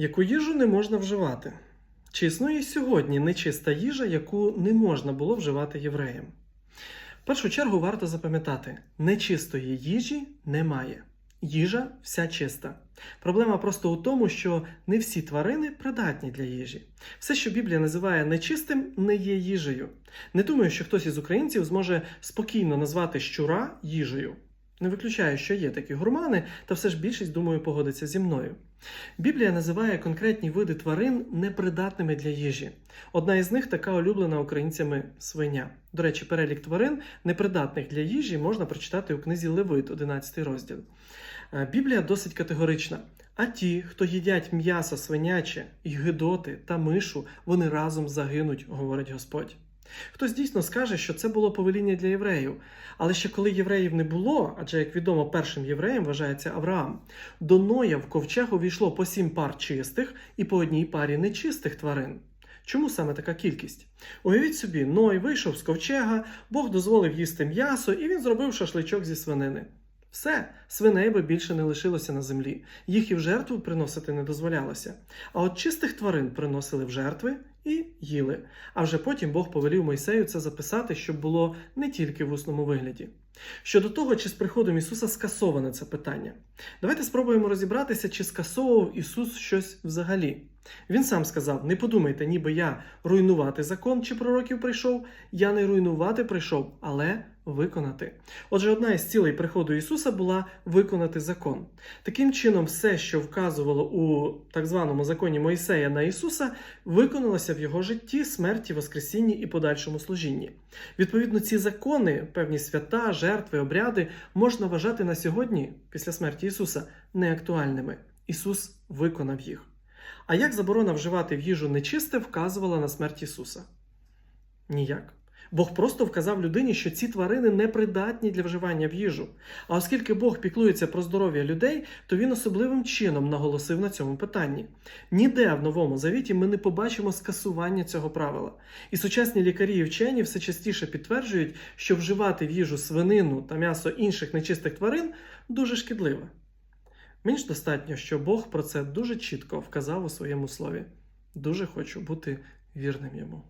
Яку їжу не можна вживати? Чи існує сьогодні нечиста їжа, яку не можна було вживати євреям? В першу чергу варто запам'ятати: нечистої їжі немає. Їжа вся чиста. Проблема просто у тому, що не всі тварини придатні для їжі. Все, що Біблія називає нечистим, не є їжею. Не думаю, що хтось із українців зможе спокійно назвати щура їжею. Не виключаю, що є такі гурмани, та все ж більшість, думаю, погодиться зі мною. Біблія називає конкретні види тварин непридатними для їжі. Одна із них така улюблена українцями свиня. До речі, перелік тварин, непридатних для їжі, можна прочитати у книзі Левит, 11 розділ. Е, Біблія досить категорична. А ті, хто їдять м'ясо свиняче, і гидоти та мишу, вони разом загинуть, говорить Господь. Хтось дійсно скаже, що це було повеління для євреїв. Але ще коли євреїв не було, адже, як відомо, першим євреєм вважається Авраам, до Ноя в ковчег увійшло по сім пар чистих і по одній парі нечистих тварин. Чому саме така кількість? Уявіть собі, Ной вийшов з ковчега, Бог дозволив їсти м'ясо, і він зробив шашличок зі свинини. Все, свиней би більше не лишилося на землі, їх і в жертву приносити не дозволялося. А от чистих тварин приносили в жертви і їли. А вже потім Бог повелів Мойсею це записати, щоб було не тільки в усному вигляді. Щодо того, чи з приходом Ісуса скасоване це питання, давайте спробуємо розібратися, чи скасовував Ісус щось взагалі. Він сам сказав: не подумайте, ніби я руйнувати закон чи пророків прийшов. Я не руйнувати прийшов, але виконати. Отже, одна із цілей приходу Ісуса була виконати закон. Таким чином, все, що вказувало у так званому законі Мойсея на Ісуса, виконалося в його житті, смерті, Воскресінні і подальшому служінні. Відповідно, ці закони, певні свята, жертви, обряди, можна вважати на сьогодні, після смерті Ісуса, неактуальними. Ісус виконав їх. А як заборона вживати в їжу нечисте вказувала на смерть Ісуса? Ніяк. Бог просто вказав людині, що ці тварини не придатні для вживання в їжу. А оскільки Бог піклується про здоров'я людей, то він особливим чином наголосив на цьому питанні. Ніде в новому завіті ми не побачимо скасування цього правила. І сучасні лікарі і вчені все частіше підтверджують, що вживати в їжу свинину та м'ясо інших нечистих тварин дуже шкідливе. Мені ж достатньо, що Бог про це дуже чітко вказав у своєму слові. Дуже хочу бути вірним йому.